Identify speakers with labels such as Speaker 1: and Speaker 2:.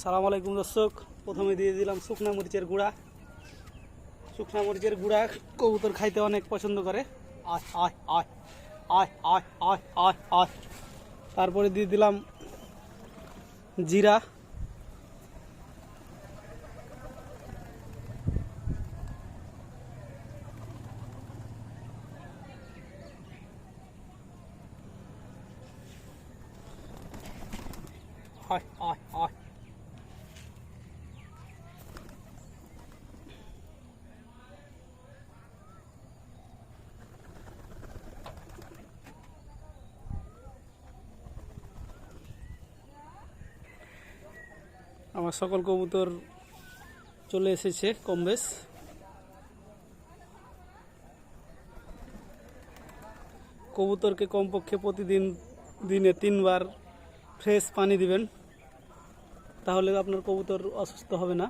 Speaker 1: সালাম আলাইকুম দর্শক। প্রথমে দিয়ে দিলাম শুকনা মরিচের গুঁড়া। শুকনা মরিচের গুঁড়া কবুতর খাইতে অনেক পছন্দ করে। আয় আয় আয়। তারপরে দিয়ে দিলাম জিরা। আয় আয় আয়। আমার সকল কবুতর চলে এসেছে কম বেশ। কবুতরকে কমপক্ষে প্রতিদিন দিনে তিনবার ফ্রেশ পানি দিবেন, তাহলে আপনার কবুতর অসুস্থ হবে না।